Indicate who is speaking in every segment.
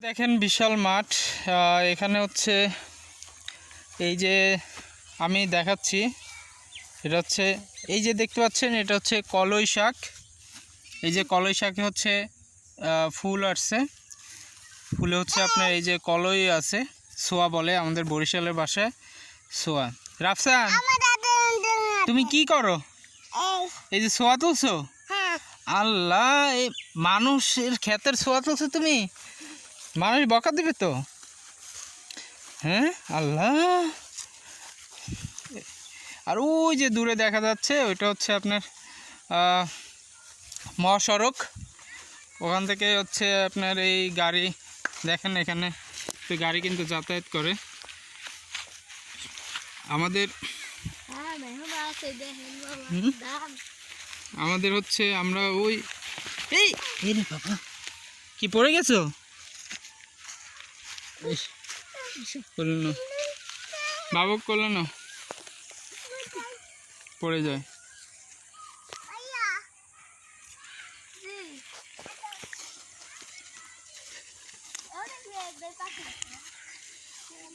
Speaker 1: দেখেন বিশাল মাঠ এখানে হচ্ছে এই যে আমি দেখাচ্ছি এটা হচ্ছে এই যে দেখতে পাচ্ছেন এটা হচ্ছে কলই শাক। এই যে কলই শাকে হচ্ছে ফুল আসছে। ফুলে হচ্ছে আপনার এই যে কলই আছে সোয়া বলে আমাদের বরিশালের বাসায় সোয়া। রাফসান তুমি কি করো? এই যে সোয়া তুলছো? আল্লাহ এই মানুষের ক্ষেতের সোয়া তুলছো তুমি? মানুষ বকা দিবে তো? হ্যাঁ? আল্লাহ! আর ওই যে দূরে দেখা যাচ্ছে, ওইটা হচ্ছে আপনার মহাসড়ক। ওখান থেকে হচ্ছে আপনার এই গাড়ি, দেখেন এখানে গাড়ি কিন্তু যাতায়াত করে। আমাদের আমাদের হচ্ছে আমরা ওই, এই কি পড়ে গেছো? করল না। বাবক করল না। পড়ে যায়।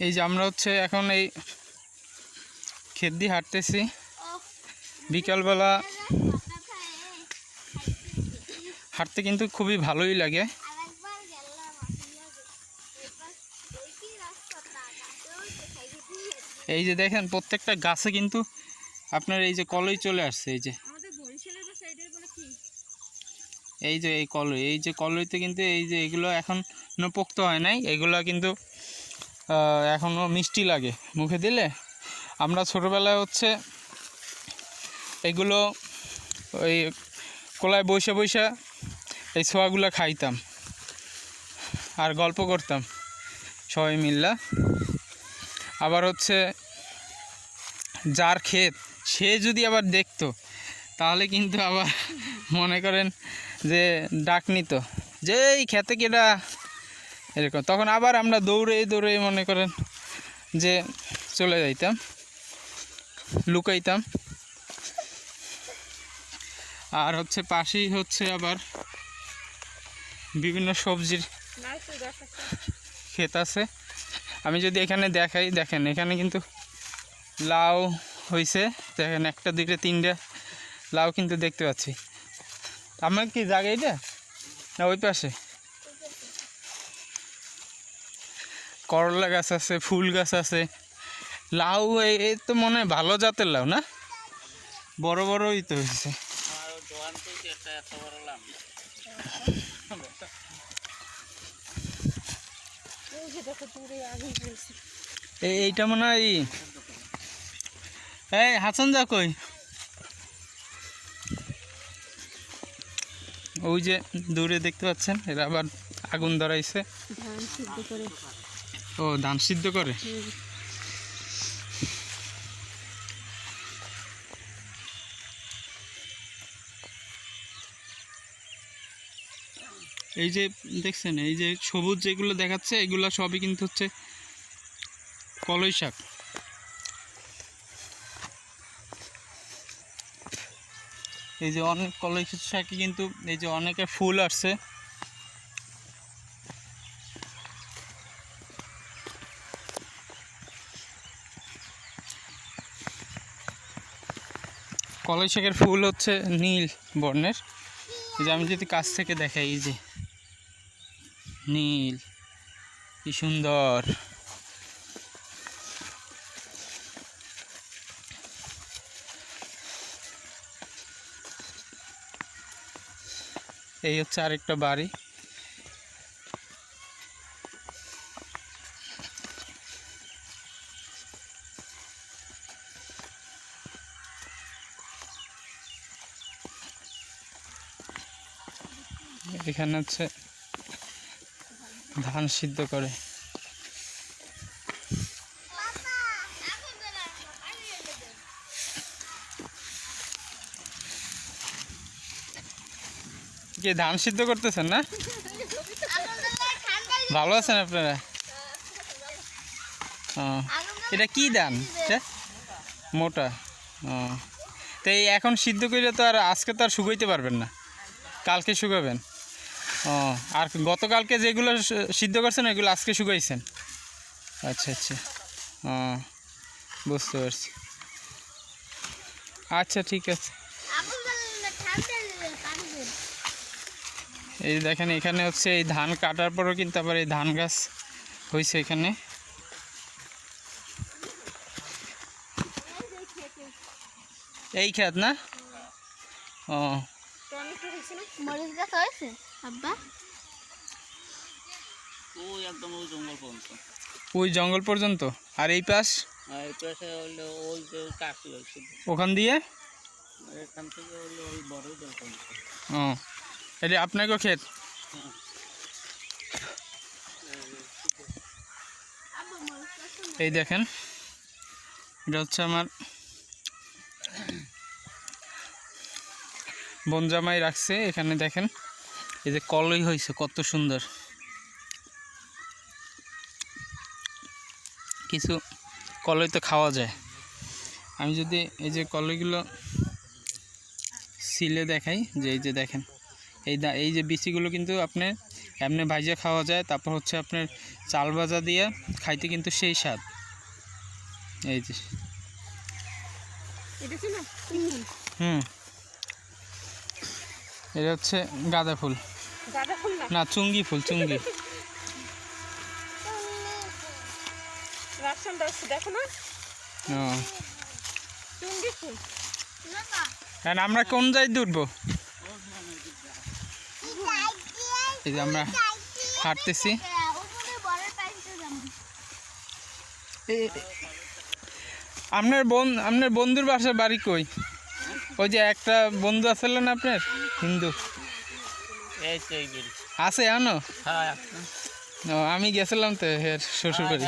Speaker 1: এই যে আমরা হচ্ছে এখন এই ক্ষেত দিয়ে হাঁটতেছি। বিকালবেলা হাঁটতে কিন্তু খুবই ভালোই লাগে। এই যে দেখেন প্রত্যেকটা গাছে কিন্তু আপনার এই যে কলই চলে আসছে এই যে। এই যে এই কলই এই যে কলইতে কিন্তু এই যে এগুলো এখনও পোক্ত হয় নাই এগুলো কিন্তু এখনও মিষ্টি লাগে মুখে দিলে। আমরা ছোটোবেলায় হচ্ছে এগুলো ওই কলায় বসে বসে এই ছোয়াগুলো খাইতাম আর গল্প করতাম সবাই মিল্লা। আবার হচ্ছে যার ক্ষেত সে যদি আবার দেখতো তাহলে কিন্তু আবার মনে করেন যে ডাক নিত। যে এই খেতে কেডা এরকম? তখন আবার আমরা দৌড়ে দৌড়ে মনে করেন যে চলে যাইতাম লুকাইতাম। আর হচ্ছে পাশেই হচ্ছে আবার বিভিন্ন সবজির ক্ষেত আছে। আমি যদি এখানে দেখাই দেখেন এখানে কিন্তু লাউ হয়েছে দেখেন একটা, দুইটা, তিনটা লাউ কিন্তু দেখতে পাচ্ছি। আমার কি জায়গা এটা? না, ওই পাশে। করলা গাছ আছে, ফুল গাছ আছে। লাউ এই তো মনে হয় ভালো জাতের লাউ না? বড় বড়ই তো হয়েছে এই এইটা মনে হয় এই হাসান যা কই? ওই যে দূরে দেখতে পাচ্ছেন এরা আবার আগুন ধরাইছে। ও ধান সিদ্ধ করে? এই যে দেখছেন এই যে সবুজ যেগুলো দেখাচ্ছে এগুলো সবই কিন্তু হচ্ছে কলই শাক। এই যে অনেক কলই শাকে কিন্তু এই যে অনেকের ফুল আসছে। কলই শাকের ফুল হচ্ছে নীল বর্ণের। এই যে আমি যদি কাছ থেকে দেখাই, এই যে নীল, কি সুন্দর। এই হচ্ছে আরেকটা বাড়ি। এখানে হচ্ছে ধান সিদ্ধ করে। কি, ধান সিদ্ধ করতেছেন না? ভালো আছেন আপনারা? এটা কি এটা? মোটা। তো এই এখন সিদ্ধ করে তো আর আজকে তো আর শুকাইতে পারবেন না। কালকে শুকাবেন। ও, আর গতকালকে যেগুলো সিদ্ধ করছেন, ওইগুলো আজকে শুকাইছেন। আচ্ছা আচ্ছা। ও, বুঝতে পারছি। আচ্ছা ঠিক আছে। এই দেখেন এখানে হচ্ছে এই ধান কাটার পরও কিন্তু আবার এই ধান গাছ হয়েছে এখানে। এই খেত না? ও।
Speaker 2: ওই জঙ্গল পর্যন্ত।
Speaker 1: আর এই পাশ? ওখান দিয়ে?
Speaker 2: এখান থেকে ওই বড়
Speaker 1: ও। এটা আপনাকেও ক্ষেত এই দেখেন, এটা হচ্ছে আমার বনজামাই রাখছে এখানে দেখেন, এই যে কলই হয়েছে, কত সুন্দর। কিছু কলই তো খাওয়া যায়। আমি যদি এই যে কলইগুলো সিলে দেখাই, যে এই যে দেখেন এই দা এই যে বিচিগুলো কিন্তু আপনি এমনি ভাইজা খাওয়া যায় তারপর হচ্ছে আপনার চাল ভাজা দিয়ে খাইতে কিন্তু সেই স্বাদ। এই যে।
Speaker 3: এটা
Speaker 1: হুম। এটা হচ্ছে গাঁদা ফুল।
Speaker 3: না?
Speaker 1: না চুঙ্গি ফুল চুঙ্গি। আমরা কোন জায়গায় উঠবো এই যে আমরা হাঁটতেছি। আপনার বোন আপনার বন্ধুর বাসার বাড়ি কই? ওই যে একটা বন্ধু আসলে না আপনার? হিন্দু। আছে আনো
Speaker 2: হ্যাঁ।
Speaker 1: আমি গেছিলাম তো হের শ্বশুর বাড়ি।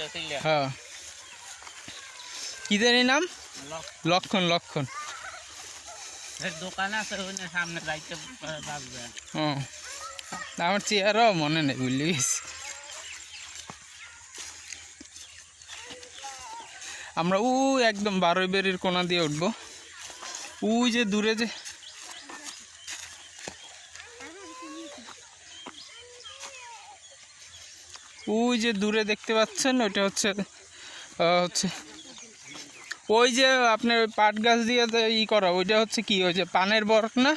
Speaker 2: গেছিলে।
Speaker 1: হ্যাঁ কি জানি নাম?
Speaker 2: লক
Speaker 1: লক্ষণ লক্ষণ।
Speaker 2: দোকান আছে সামনে যাইতে বাঁচবে
Speaker 1: ও। আমার চেয়ারও মনে নেই, বুঝলি? আমরা উ একদম বারোই বেরির কোনা দিয়ে উঠবো। ওই যে দূরে যে ওই যে দূরে দেখতে পাচ্ছেন, ওইটা হচ্ছে হচ্ছে ওই যে আপনার পাট গাছ দিয়ে ই করা, ওইটা হচ্ছে কি? ওই যে পানের বরফ না?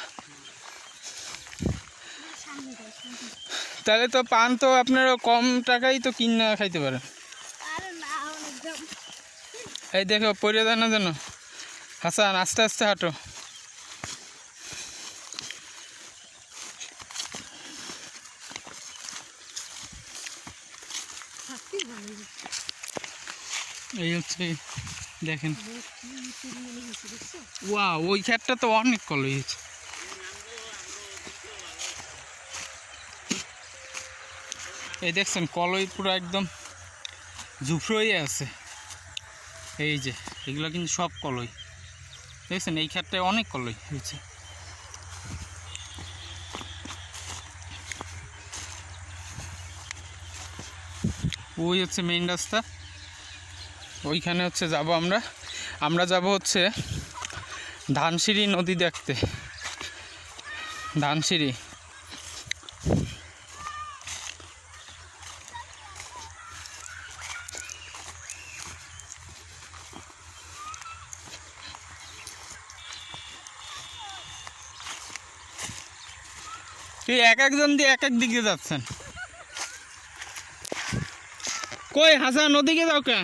Speaker 1: তাহলে তো পান তো আপনার কম টাকাই তো কিনে খাইতে পারেন। এই দেখো পড়ে দেয় না যেন। হাসান আস্তে আস্তে হাঁটো। এই হচ্ছে দেখেন। ওয়া ওই ক্ষেতটা তো অনেক কল হয়েছে। এই দেখছেন, কলই পুরো একদম ঝুফরোই আছে। এই যে, এগুলো কিন্তু সব কলই। দেখছেন, এই ক্ষেতটায় অনেক কলই হয়েছে। ওই হচ্ছে মেইন রাস্তা। ওইখানে হচ্ছে যাব আমরা। আমরা যাব হচ্ছে ধানসিঁড়ি নদী দেখতে। ধানসিঁড়ি। এক একজন দিয়ে এক এক দিকে যাচ্ছেন। কই হাসান, ওদিকে যাও কে?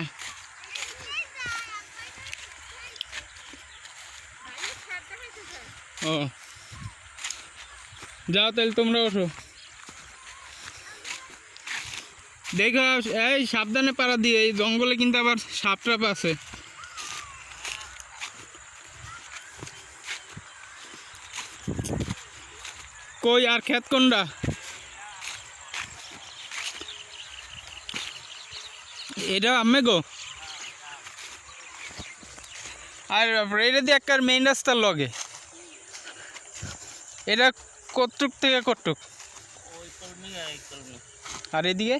Speaker 1: ও। যাও তাহলে তোমরা ওঠো। দেখো, এই সাবধানে পাড়া দিয়ে এই জঙ্গলে কিন্তু আবার সাপ টাপ আছে। কই আর ক্ষেত কোনটা এটা আম্মে গো। আর এটা দিয়ে একটা মেইন রাস্তার লগে। এটা কতটুক থেকে কতটুক আর এদিকে?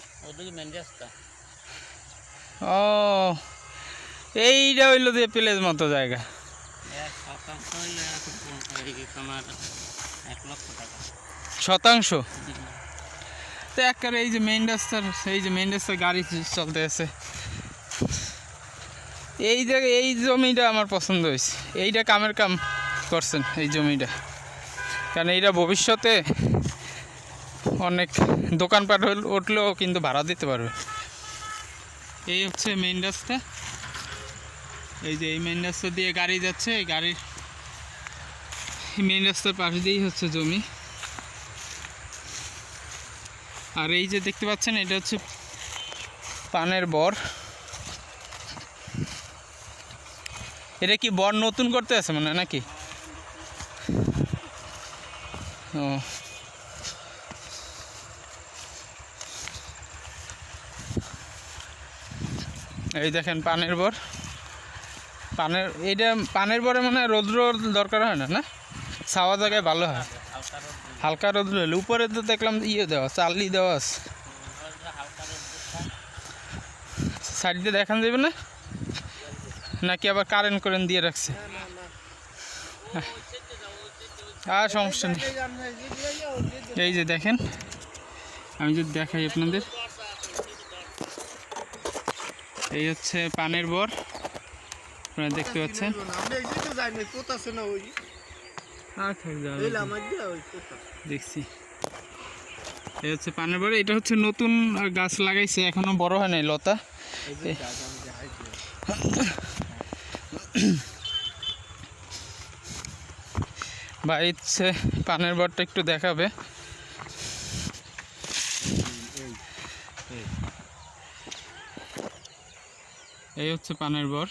Speaker 1: ও, এইটা হইল যে প্লেস মতো জায়গা।
Speaker 2: এক শতাংশ? লক্ষ টাকা
Speaker 1: তো একবারে এই যে মেইন রাস্তার এই যে মেইন রাস্তার গাড়ি চলতে আছে। এই যে এই জমিটা আমার পছন্দ হয়েছে। এইটা কামের কাম করছেন এই জমিটা। কারণ এইটা ভবিষ্যতে অনেক দোকানপাট উঠলেও কিন্তু ভাড়া দিতে পারবে। এই হচ্ছে মেইন রাস্তা। এই যে এই মেইন রাস্তা দিয়ে গাড়ি যাচ্ছে এই গাড়ির মেইন রাস্তার পাশ দিয়েই হচ্ছে জমি। আর এই যে দেখতে পাচ্ছেন, এটা হচ্ছে পানের বর। এটা কি বর নতুন করতে আছে মানে নাকি? ও। এই দেখেন পানের বর। পানের, এইটা পানের বরে মানে রৌদ্র দরকার হয় না না? ছাওয়া জায়গায় ভালো হয়।
Speaker 2: হালকা রোদ
Speaker 1: হলে উপরে তো দেখলাম ইয়ে দেওয়া চালি দেওয়া আছে। সাইড দিয়ে দেখান যাবে না? নাকি আবার কারেন্ট করেন দিয়ে রাখছে? আর সমস্যা নেই। এই যে দেখেন, আমি যদি দেখাই আপনাদের। এই হচ্ছে পানের বর। আপনারা দেখতে পাচ্ছেন। আর থাক দেখছি। এই হচ্ছে পানের বর এটা হচ্ছে নতুন গাছ লাগাইছে এখনও বড় হয় নাই লতা। ভাই হচ্ছে পানের বরটা একটু দেখাবে। এই হচ্ছে পানের বর।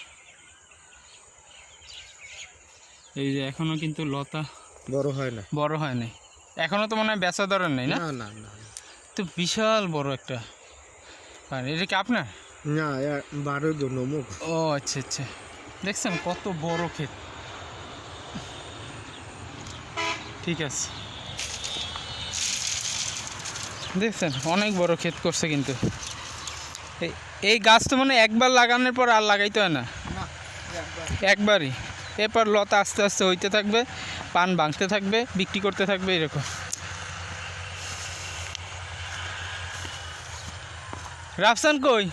Speaker 1: এই যে এখনও কিন্তু লতা
Speaker 4: বড় হয় না।
Speaker 1: বড় হয় নাই এখনও তো মনে হয় বেচা দরের নেই না?
Speaker 4: না না
Speaker 1: তো বিশাল বড় একটা পান এটা কি আপনার?
Speaker 4: না বারো জন মুখ।
Speaker 1: ও আচ্ছা আচ্ছা। দেখছেন কত বড় ক্ষেত। ঠিক আছে। দেখছেন অনেক বড় ক্ষেত করছে কিন্তু। এই- এই গাছ তো মানে একবার লাগানোর পর আর লাগাইতে হয় না? একবারই? এরপর লতা আস্তে আস্তে হইতে থাকবে পান ভাঙতে থাকবে বিক্রি করতে থাকবে এরকম। রাফসান কই?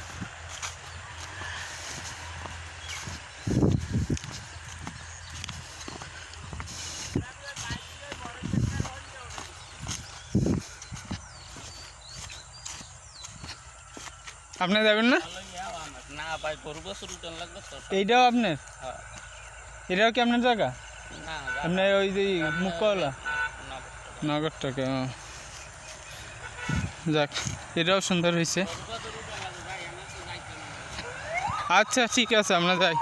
Speaker 1: আপনি যাবেন না?
Speaker 2: ভালো ইয়াও আমার না ভাই গরু বছর লাগবে
Speaker 1: এইটাও আপনার?
Speaker 2: হ্যাঁ।
Speaker 1: এটাও কি আপনার জায়গা? আপনার ওই যে মুখকলা
Speaker 2: না
Speaker 1: নগরটাকে যাক এটাও সুন্দর হয়েছে। আচ্ছা ঠিক আছে আমরা যাই।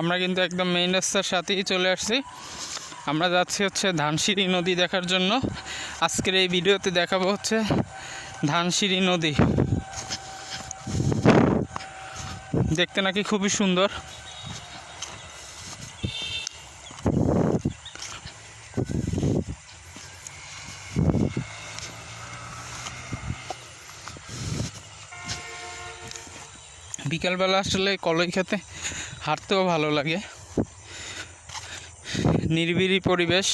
Speaker 1: আমরা কিন্তু একদম মেইন রাস্তার সাথেই চলে আসছি। আমরা যাচ্ছি হচ্ছে ধানসিঁড়ি নদী দেখার জন্য। আজকের এই ভিডিওতে দেখাবো হচ্ছে ধানসিঁড়ি নদী। দেখতে নাকি খুবই সুন্দর। বিকালবেলা আসলে কলই খেতে হাঁটতেও ভালো লাগে। নিরিবিলি পরিবেশ।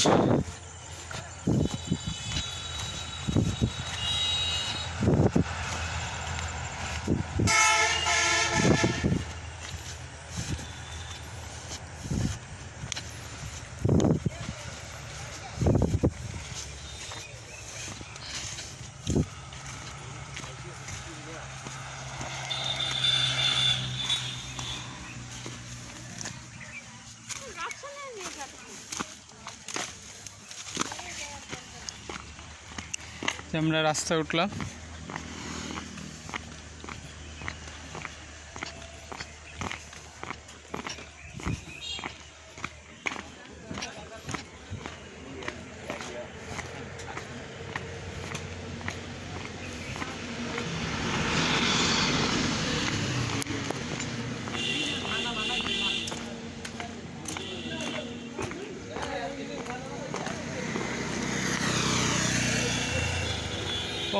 Speaker 1: আমরা রাস্তায় উঠলাম।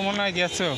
Speaker 1: মনে হয় গেছো?